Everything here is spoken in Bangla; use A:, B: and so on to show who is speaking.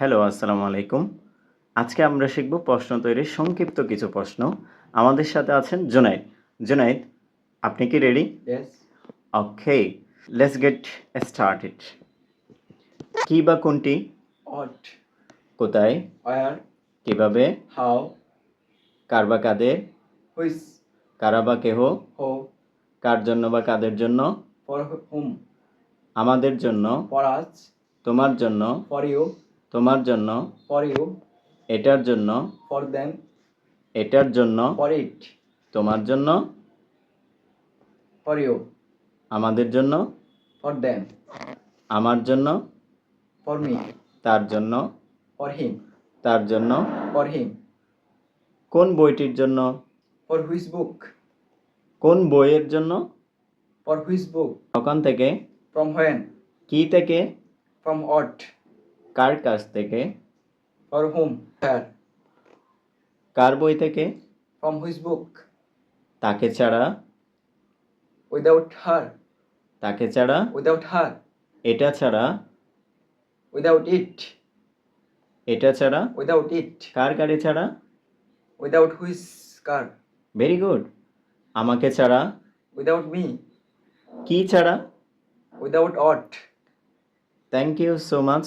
A: হ্যালো আসসালামু আলাইকুম আজকে আমরা শিখব প্রশ্ন তৈরির সংক্ষিপ্ত কিছু প্রশ্ন আমাদের সাথে আছেন জুনাইদ জুনাইদ আপনি কি ready. Okay let's get started কি বা কোনটি
B: What?
A: কোথায়
B: Where?
A: কীভাবে
B: How?
A: কার বা কাদের
B: Which?
A: কারা বা কেহ
B: Who?
A: কার জন্য বা কাদের জন্য
B: whom?
A: আমাদের জন্য
B: us?
A: তোমার জন্য
B: you?
A: তোমার জন্য
B: ফর ইউ
A: এটার জন্য
B: ফর দেন
A: এটার জন্য
B: ফর ইট
A: তোমার জন্য
B: ফর ইউ
A: আমাদের জন্য
B: ফর দেন
A: আমার জন্য
B: ফর মি
A: তার জন্য
B: ফর হিম
A: তার জন্য
B: ফর হিম
A: কোন বইটির জন্য?
B: পর হুইস বুক
A: কোন বইয়ের জন্য?
B: ফর হুইস বুক
A: কখন থেকে
B: ফ্রম হোয়েন
A: কি থেকে?
B: ফ্রম অট
A: কার কাছ থেকে?
B: ফর হোম স্যার
A: কার বই থেকে?
B: ফ্রম হুইস বুক
A: তাকে ছাড়া?
B: উইদাউট হার
A: তাকে ছাড়া?
B: উইদাউট হার
A: এটা ছাড়া?
B: উইদাউট ইট
A: এটা ছাড়া?
B: উইদাউট ইট
A: কার গাড়ি ছাড়া?
B: উইদাউট হুইস কার
A: ভেরি গুড আমাকে ছাড়া?
B: উইদাউট মি
A: কি ছাড়া?
B: Without ought
A: thank you so much